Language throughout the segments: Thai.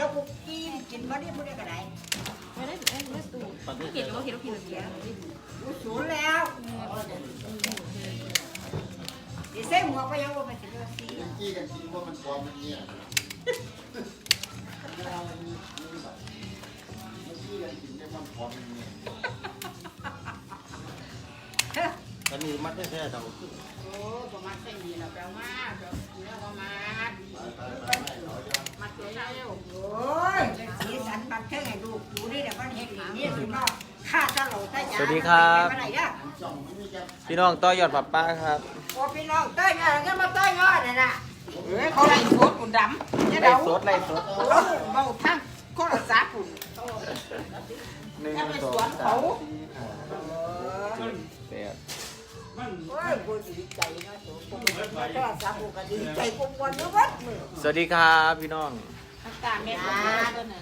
ดี๋ยวกูกินกินมาดิมึงได้กระไดไม่ได้ไม่ได้ตูไม่เห็นว่าเห็นว่าผิดเสียกูสูนแล้วดิเซ่หัวก็ยังว่ามันจะเลือสีกี้กันจริงว่ามันปลอมมันเนี่ยกันจริงว่ามมันเนี่ยอันนี้มัดแท้ๆเราโอ้ประมาณเส้นนี้เราแปลมากเราเนื้อประมาณมาตัวเร็ว โอ้ยสีสันบันเทิงให้ลูกกูนี่เดี๋ยวมันเห็นอย่างนี้สุดนอกข้าจะเหล่าตายาสวัสดีครับ ไปไหนอะช่องมันมีจะพี่น้องต่อยอดผับป้าครับโอ้พี่น้องต้อยยอดก็มาต้อยยอดน่ะนะเฮ้ยเขาไล่สดกุนดำเนี่ยไล่เราสดไล่สดเราเบาทั้งโทรศัพท์ปุ่นหนึ่งจะไปสอสวนงเขาสามสี่ห้าแปด โอ้ยกูดีใจนะสูกูก็สาบูก็ดีใจกูวันนี้วัดมือสวัสดีครับพี่น้องตาแม่ตันั้นนะ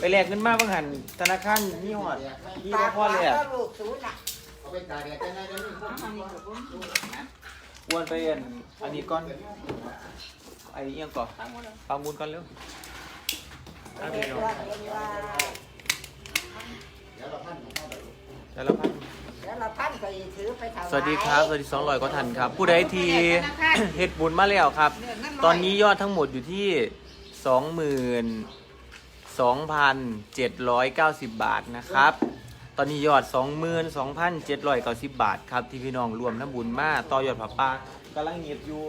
ไปแลกเงินมาบางหันธนาคารนี่หอดนี่ว่าพ่อเลยอะก็ลูกสูน่ะเอาไปตากแดดได้ไหมได้ไหมอ้วนไปอันอันนี้ก่อนไอ้เอียงก่อนฟังมูลก่อนเร็วอะเรีพี่ยนน้องว่าเรียนว่าเดี๋ยวเราพันของเขาพัน แล้วเราท่านก็ถือไปถวายสวัสดีครับ สวัสดีสองร้อยก็ทันครับ ผู้ใดที่ เฮ็ดบุญมาแล้วครับ ตอนนี้ยอดทั้งหมดอยู่ที่สองหมื่นสองพันเจ็ดร้อยเก้าสิบบาทนะครับ ตอนนี้ยอดสองหมื่นสองพันเจ็ดร้อยเก้าสิบบาทครับที่พี่น้องรวมทั้งบุญมาต่อยอดผับปากำลังเงียบอยู่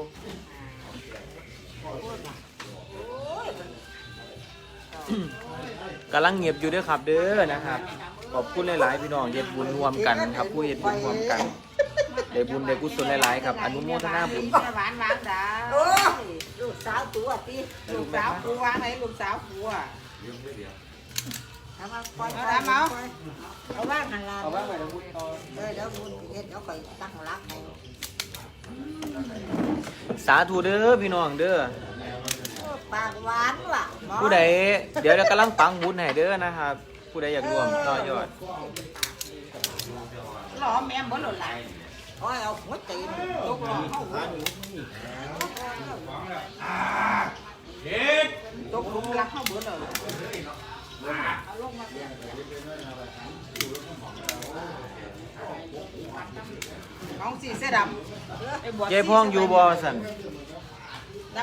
กำลังเงียบอยู่เด้อครับเด้อนะครับ ขอบคุณหลาย ๆ พี่น้องเฮ็ดบุญรวมกันครับผู้เฮ็ดบุญรวมกันได้บุญได้กุศลหลาย ๆ ครับ อนุโมทนาบุญ หวานวางดาโอ้ลูกสาวตัวตีลูกสาวกูวางไหนลูกสาวกูอะทำมาปล่อยเอาละเมาเอาว่างหันลาเอาบ้างไปเดี๋ยวบุญต่อเออเดี๋ยวบุญเฮ็ดเดี๋ยวคอยตั้งรักให้สาธุเด้อพี่น้องเด้อโอ้ปากหวานว่ะผู้ใดเดี๋ยวเรากำลังปังบุญให้เด้อนะครับ ผู้ใดอยากร่วมต่อยอด หล่อแม่บ่หล่นไหลโอ้ยเอาหัวตีนลูกหล่อเข้าหัวตกลุมรักเข้าเบื่อเลยเอาสีเสื้อดำยายพ่องอยู่บ่สัน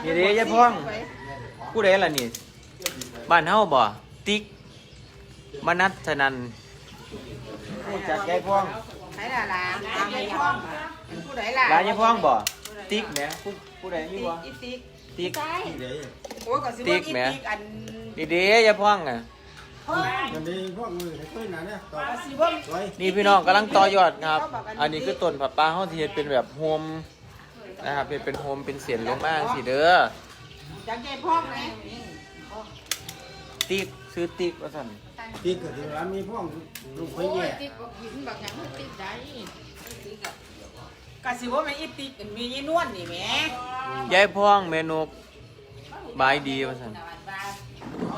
นี่เด้ยายพ่อง ผู้ใดล่ะนี่ บ้านเฮาบ่ ติ๊ก มนัสนันผู้จักยายพ่องไหนล่ะล่ะยายพ่องผู้ใดล่ะร้านยายพ่องบ่ติ๊กแหมผู้ผู้ใดมีบ่อีติ๊กติ๊กโอ้ยก็สิว่าอีติ๊กอันนี่เด้ยายพ่องอะมันดีพวกมือให้ขึ้นนะเนี่ยต่อก็สิว่าไว้นี่พี่น้องกำลังต่อยอดครับ อันนี้คือต้นผับปลาเฮาที่เฮ็ดเป็นแบบโฮมนะครับเป็นเป็นโฮมเป็นเสียนลงมาสิเด้อจากยายพ่องไงติ๊กซื้อติ๊กว่าซั่น ตีเกิดที่ร้านมีพวกลูกไฟโอ้แย่ยติ๊กบอกหินบอกหยังติ๊กได้ก็สิว่ามันอีติ๊กมียี่นวลนี่แหมยายพ่องเมนูบายดีว่าซั่น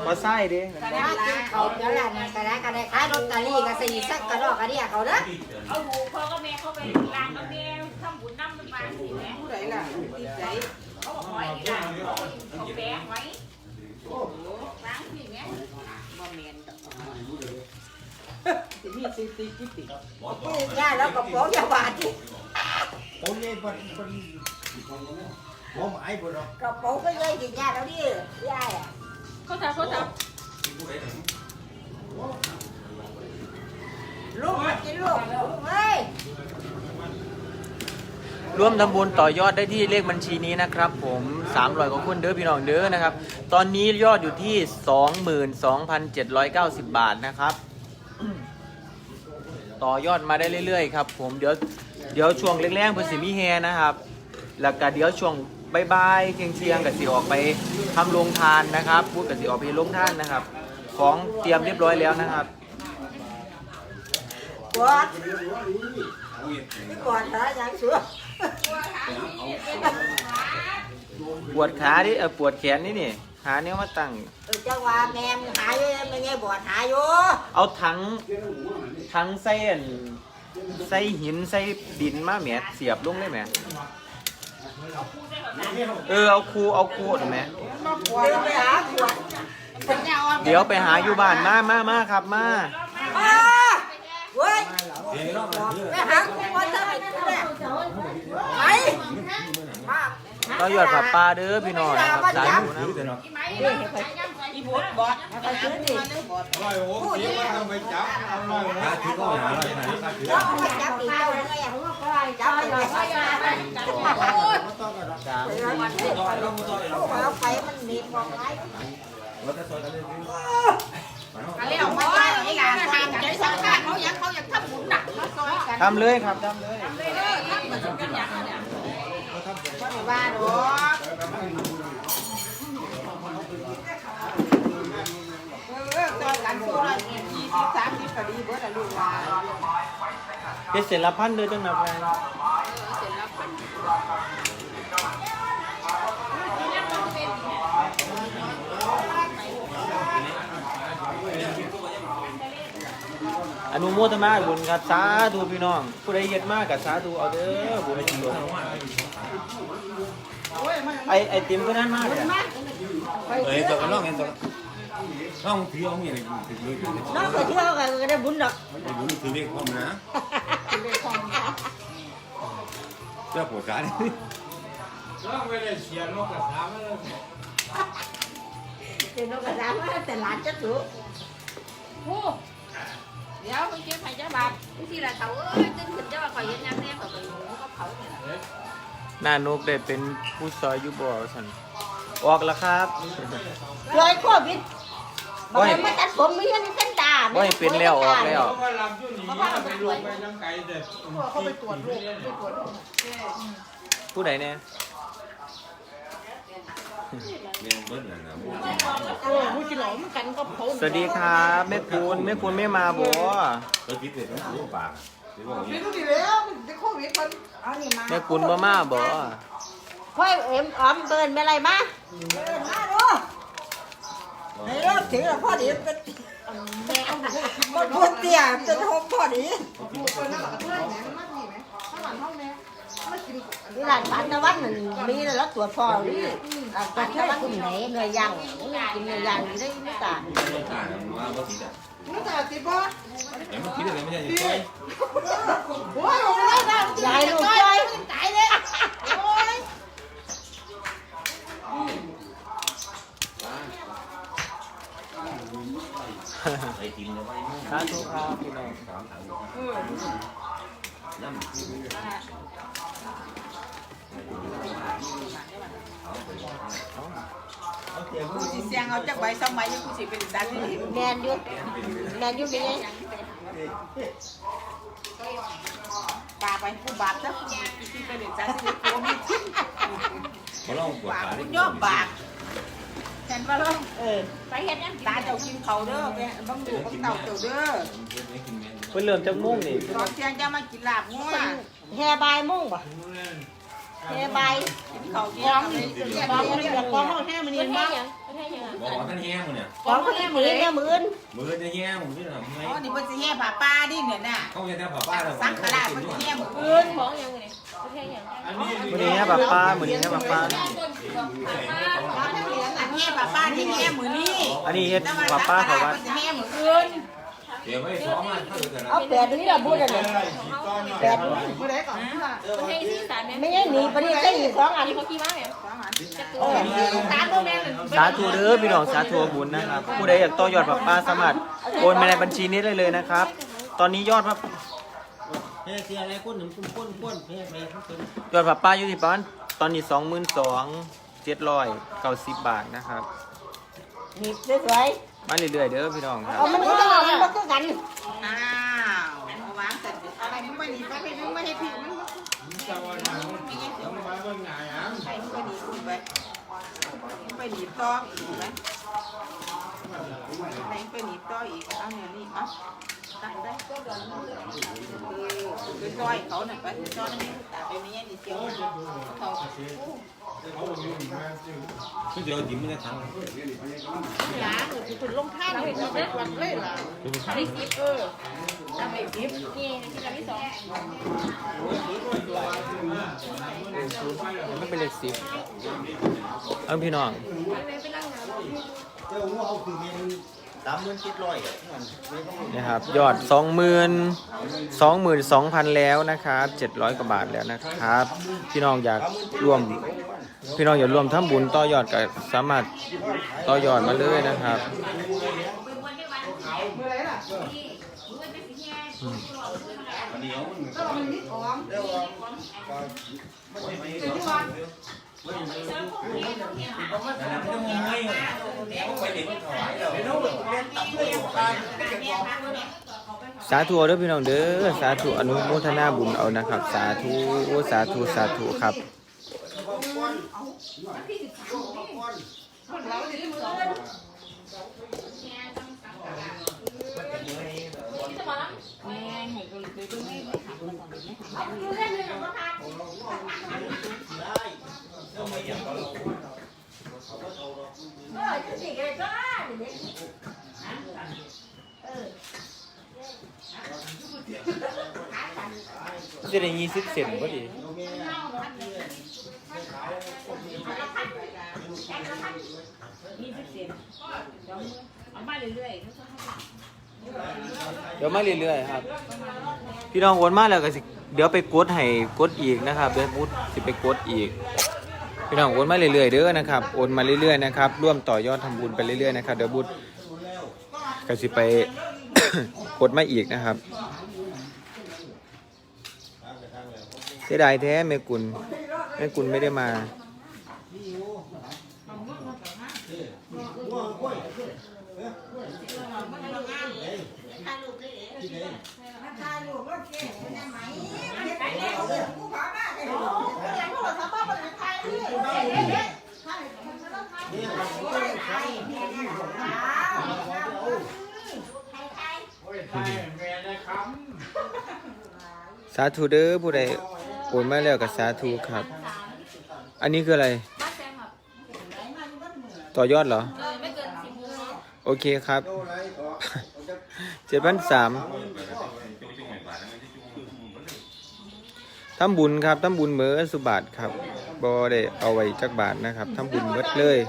บ่ใส่เด้กระดาษเขาเดี๋ยวละนี่กระดาษกระดาษขายลอตเตอรี่ก็สิสักกระดอกกระเดียเขาเด้อเอาหูพ่อกับแม่เข้าไปล้างกับแม่ทำบุญน้ำมันมาสิแม่ผู้ใดล่ะติ๊กใจเขาบอกหอยนี่ล่ะเขาเขาแบกไว้ล้างสิแม่ บ่แม่นดอก สิมีสิติ๊กกี่ติ๊กย่าแล้วก็บอกอย่าบาดที่ผมนี่ยเป็นเป็นผมไอ้บุญหรอกระเป๋าก็เลยกินย่าแล้วดิย่าอะเขาทำเขาทลูกมากินลูกเอ้ยร่วมทำบุญต่อยอดได้ที่เลขบัญชีนี้นะครับ ผม300กว่าคนเด้อพี่น้องเด้อนะครับ ตอนนี้ยอดอยู่ที่ 22,790 บาทนะครับ ต่อยอดมาได้เรื่อยๆครับผมเดี๋ยวเดี๋ยวช่วงแรกๆเพิ่นสิมีแฮนะครับ แล้วก็เดี๋ยวช่วงบายๆเที่ยงเที่ยงๆก็สิออกไปทำโรงทานนะครับพูดก็สิออกไปโรงทานนะครับ ของเตรียมเรียบร้อยแล้วนะครับปวดปวดหาอย่างชัวปวดขาดิเออปวดแขนนี่นี่ หาเนี้ยมาตั้ง เออจังว่าแม่มหายไม่ไงบวชหายอยู่เอาถังถังใส่อันใส่หินใส่ดินมาแหมเสียบลงเลยแหมเออเอาคูเอาคูดแหมมาปวดเดินไปหาขวดเป็นเดี๋ยวไปหาอยู่บ้านมามามาครับมามาเว้ยเดี๋ยวรอบมันเพื่อไปหาคุณวันเท่าไหร่แม่ไปมา ก็ยอดผับปลาเด้อพี่น้องนะครับสาธุนะถือแต่เนาะอีไหมเด้อใส่ย่ำใส่อีบดบดไปซื้อดิร้อยโอ้ยมันต้องไปจับเอาร้อยถ้าถือก็หาร้อยถ้าถือแล้วเอาไปจับอีกเอาไงอะจับไปเลยใส่ย่ำใส่จัดเอาไปมันหนีบบอกไรรถจะซอยกันเลยก็เลี้ยวมาว่าไอ้หลานทำใจสำคัญเขาอยากเขาอยากทำบุญหนักเขาซอยกันทำเลยครับทำเลยเลยเด้อทำมาถึงกันอย่าง เนี่ยบ้านโอ้เออซอยกันตัวละยี่สิบสามสิบก็ดีเบิดอะลูกว่าเฮ็ดเสร็จละพันเด้อจังนับไปเสร็จแล้วพันอนุโมทนาบุญครับสาธุพี่น้อง ผู้ใดเฮ็ดมากกับสาธุเอาเด้อบุญให้ถึงหลวง ไอไอติมก็นั่นมากเลยเอ้ยตัวกันน้องเห็นตัวน้องถือเอาเมียเลยถือเลยน้องเคยเที่ยวกันก็ได้บุญดอกไอ้บุญถือเลขพร้อมนะเจ้าปวดขาเนี่ยเดี๋ยวน้องก็ถามว่าแต่หลานจะถูกโอ้เดี๋ยวไปเก็บไผ่จ้าบาทที่ละเขาเอ้ยตึ้งขึ้นจ้าข่อยเห็นยังแน่เขาไปหนูเขาเผาเนี่ย หน้านกได้เป็นผู้ซอยอยู่บ่สันออกแล้วครับเลยโควิดบอกให้มาตัดผมมีเงินเส้นตาบ่ให้เป็นแล้วออกแล้ว เขาลำอยู่นี่ไปลงไปน้ำไก่เด็ดเขาไปตรวจโรคไปตรวจโรคผู้ใดเนี่ยเนี่ยเบิ้ลนั่นนะเออผู้ชิหลงกันก็เผาสวัสดีครับแม่คุณแม่คุณไม่มาบ่เราคิดเลยต้องถือปากถือว่าอย่างพี่นี้รู้ดีแล้ว มันจะโควิดมันเอานี่มาแม่คุณบ่มาบ่ค่อยเอ็มออมเบิร์นไม่ไรมาเบิร์นมาดูในรอบถึงแล้วพ่อดีเป็นมันพูดเตี้ยจนหกพ่อดีหมูตัวนั้นหลักกระเทยแหมมันมาดีไหมข้างหลังห้องแม่มากินนี่หลานฝันตะวันมันมีแล้วตรวจพ่อนี่หลานฝันตะวันคุณไหนเนื้อย่างกินเนื้อย่างอยู่ได้ไม่ต่าง มันต่างกันว่าว่าติดอะรู้จักติดบ่แต่มันคิดอะไรไม่ใช่ยังไงโอ้ยผมไม่ได้นะยายลูกจ้อยตายเลยโอ้ยไอ้ทีมเราไปมั่งสาธุครับพี่น้องสามถังน้ำกูสิเสียง เอาจากใบสองใบยังกูสิเป็นดันนี่แมนอยู่แมนอยู่เป็นไงปาไปกูบาปซะกูสิเป็นดันนี่กูมีทิ้งเขาลองปวดบาขากูย่อบาปเห็นป่ะล่ะเออไปเห็นยังตาเจ้ากินเขาเด้อแม่บังดูบังเต่าเจ้าเด้อเพิ่นเริ่มจากมุ่งนี่ตอนเที่ยงจะมากินลาบงัวแฮบายมุ่งป่ะ แฮบายกินเขาเที่ยงอะไรเรียกกองเรียกเรียกกองห้องแฮมันเห็นี่นมายังเห็นยังบอกว่าท่านแห้งมันเนี่ยกองเขาที่มือเนี่ยมือมือจะแห้งผมที่ไหนไงอ๋อนี่เพิ่นสิแห่ผ้าป่าดิเนี่ยน่ะเขาจะแค่ผ่าป้าเราสังขารเพิ่นสิแห่มื้อเงินของยังไงเห็นยังอันนี้มื้อนี้ให้ป้าป้ามื้อนี้ให้ป้าป้าอันแห่ผ้าป่าที่แห่มื้อนี้อันนี้เฮ็ดป้าป้าเขาว่าเพิ่นสิแห่มื้ออื่นเดี๋ยวไม่ซ้อมมาถ้าเกิดนะเอาแปดนี่ละพูดอะไรแปดมื้อใดก่อน ให้ที่สารไม่ใช่หนีปนี่ใช่อีกสองอันนี่เขากี่มาแม่สองอันเออตาตัวแม่สาธุเด้อพี่น้องสาธุบุญนะครับผู้ใดอยากต่อยอดป้าป้าสามารถโอนมาในบัญชีนี้ได้เลยนะครับ ตอนนี้ยอดป้าเฮ้ยเสียอะไรก้นหนึ่งก้นก้นก้นเฮ้ยไปก้นยอดป้าป้าอยู่ที่ประมาณตอนนี้สองหมื่นสองเจ็ดร้อยเก้าสิบบาทนะครับหนีสวยมาเรื่อยๆเด้อพี่น้องคๆรับเอามันก็ต้องมันก็คือกันอ้าวเอาวางเสร็จอะไรมึงไปหนีไปไปมึงไม่ให้ผิดมึง ตะวันหนังต้องมาเบิ่งหน้าอะ ไปมึง ไปไปหนีต่ออีกไหมไปไปหนีต่ออีกเอาเนี่ยนี่เอาตั้งได้ก็เดินเออไปซอยเขาหน่อยไปซอยนี่ตาไปไม่ยังดีเจียวเขา เขาอยู่มาจึงซึ่งเดี๋ยวจิ้มไม่ได้ทั้งหลาคือคุณลงท่าเลยเด็ดวันเลยล่ะได้สิบเออทำไอ้ทิพย์นี่ที่เราที่สองไมันเป็นเลขสิบเอาพี่น้องจ้าหัวเอาคือเมนสามหมื่นเจ็ดร้อยอะมันไม่ต้องนะครับยอด 20,000 22,000 แล้วนะครับ700 กว่าบาทแล้วนะครับ พี่น้องอยากร่วม พี่น้องอย่าร่วมทำบุญต่อยอดก็สามารถต่อยอดมาเลยนะครับสาธุเด้อพี่น้องเด้อสาธุอนุโมทนาบุญเอานะครับ สาธุสาธุสาธุครับ แม่ให้ก็เลยไปเบิ่งไม่ไม่หัก ดี๋ยวมาเรื่อยๆครับ พี่น้องโอนมาแล้วก็สิเดี๋ยวไปกดให้กดอีกนะครับเดี๋ยวมุดสิไปกดอีก พี่น้องโอนมาเรื่อยๆเด้อนะครับโอนมาเรื่อยๆนะครับร่วมต่อยอดทำบุญไปเรื่อยๆนะครับเดี๋ยวบุญก็สิไป กดมาอีกนะครับเสียดายแท้แม่กุลแม่กุลไม่ได้มา ถ่ายรูปแล้วเก๋ได้ไหมถ่ายแล้วผู้ขอมาได้รูปอย่างพวกเราทำบ้านมันถ่ายรูปได้ถ่ายถ่ายนี่นี่ของเรา สาธุเด้อผู้ใดโอนมาแล้วก็สาธุครับ อันนี้คืออะไรบ้านแซมครับต่อยอดเหรอเออไม่เกินสิบโมงเนาะโอเคครับ เจ็ดพันสาม ทำบุญครับทำบุญเหมือสุบาทครับบอได้เอาไว้จักบาทนะครับทำบุญเบิดเลย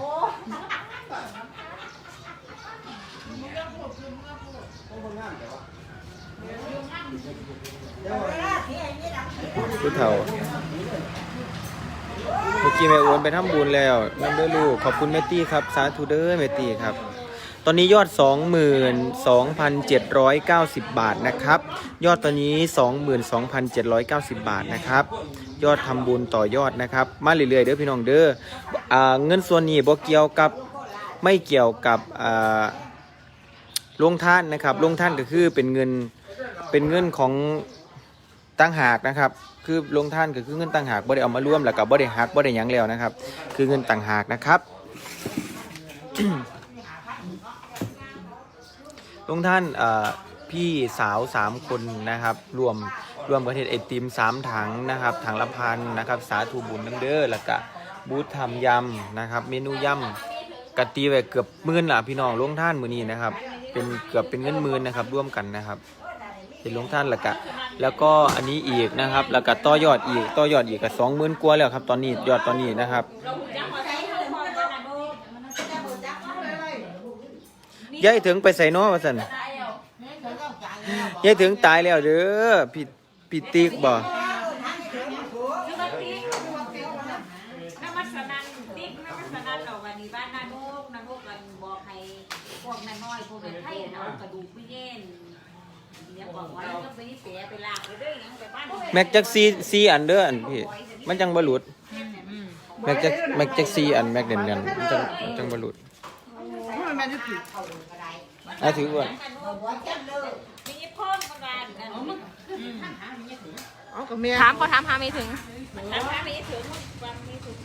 ผู้เฒ่าเมื่อกี้แม่โอนไปทำบุญแล้วนำเด้อลูกขอบคุณแม่ตี้ครับ สาธุเด้อแม่ตี้ครับ ตอนนี้ยอด 22,790 บาทนะครับ ยอดตอนนี้ 22,790 บาทนะครับ ยอดทำบุญต่อยอดนะครับ มาเรื่อยๆเด้อพี่น้องเด้ออเงินส่วนนี้บ่เกี่ยวกับไม่เกี่ยวกับลงท่านนะครับลงท่านก็คือเป็นเงินเป็นเงินของตั้งหากนะครับ คือลงท่านก็คือเงินต่างหากบ่ได้เอามาร่วมแล้วก็บ่ได้หักบ่ได้ยังแล้วนะครับ คือเงินต่างหากนะครับ ลงท่านพี่สาวสามคนนะครับรวมรวมประเทศไอติมสามถังนะครับถังละพันนะครับสาธุบุญน้ำเด้อแล้วก็บูธทำยำนะครับ เมนูยำกะตีไว้เกือบหมื่นละพี่น้องลงท่านมือนี้นะครับ เป็นเกือบเป็นเงินหมื่นนะครับร่วมกันนะครับเป็นลงท่านแล้วก็แล้วก็อันนี้อีกนะครับ แล้วก็ต่อยอดอีกต่อยอดอีกก็สองหมื่นกว่าแล้วครับ ตอนนี้ยอดตอนนี้นะครับ ยายถึงไปใส่น้อว่าสันยายถึงตายแล้วเด้อพี่พี่ติ๊กบ่น้ำมัสนันติ๊กน้ำมัสนันเอาวันนี้บ้านนาโนกนาโนกกันบอกให้พวกน้อยพวกเป็นไทยเอากระดูกไปเย็ นเนี่ยบอกไว้ก็ไปเสียไปลากไปด้วยยังไปบ้านแม็กจักซีซีอันเด้ออันพี่มันจังบ่หลุดแม็กจักแม็กจักซีอันแม็กเด่นกันมันจังมันจังบ่หลุดอะถือว่ามีพ่อมาการนั่นถามเขาถามหาไม่ถึงทำให้มีถึงความมีถึง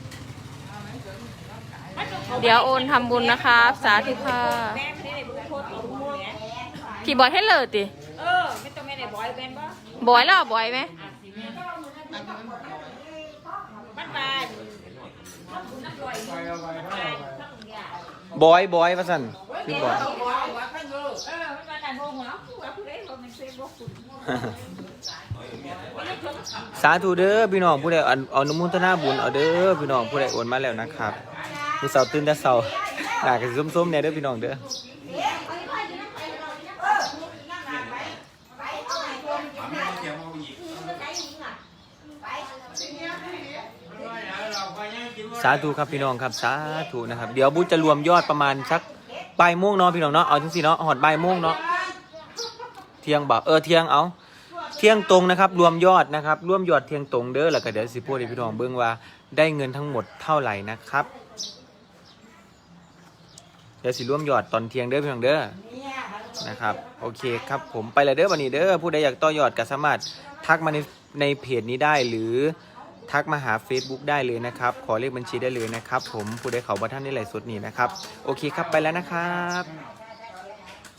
เดี๋ยวโอนทำบุญนะครับ สาธุค่ะแม่ไม่ได้บุญโทษของมึงเนี่ยพี่บอยให้เลยติเออไม่ต้องไม่ได้บอยเป็นบ่บอยแล้วบอยไหมบ้านบ้านน้ำลอยบ้านทั้งอย่าง บอยบอยว่าซั่นคือบอยเออมันมาแต่โมงแล้วผู้ว่าผู้ใดคนมันเซฟบ่คุณสาธุเด้อพี่น้องผู้ใดเอาเอาอนุโมทนาบุญเอาเด้อพี่น้องผู้ใดโอนมาแล้วนะครับมื้อเช้าตื่นแต่เช้าหน้าก็สิส้มๆเนี่ยเด้อพี่น้องเด้อ เออนั่งหลังไปไปเอาไหนคน ทำให้เสียงมันอีก ไปยิงอะไป เราไปยังกินว่า สาธุครับพี่น้องครับสาธุนะครับ เดี๋ยวบุญจะรวมยอดประมาณสักบ่ายโมงเนาะพี่น้องเนาะเอาจังซี่เนาะหอดบ่ายโมงเนาะเที่ยงบ่าเออเที่ยงเอา เที่ยงตรงนะครับรวมยอดนะครับรวมยอดเที่ยงตรงเด้อแล้วก็เดี๋ยวสิพูดให้พี่น้องเบิ่งว่าได้เงินทั้งหมดเท่าไหร่นะครับ เดี๋ยวสิร่วมยอดตอนเที่ยงเด้อพี่น้องเด้อนะครับโอเคครับผมไปเลยเด้อวันนี้เด้อผู้ใดอยากต่อยอดก็สามารถทักมาในในเพจนี้ได้หรือ ทักมาหา Facebook ได้เลยนะครับ ขอเลขบัญชีได้เลยนะครับ ผมผู้ใดเขาบัท่านได้ไหลฟ์สดนี่นะครับ โอเคครับไปแล้วนะครับ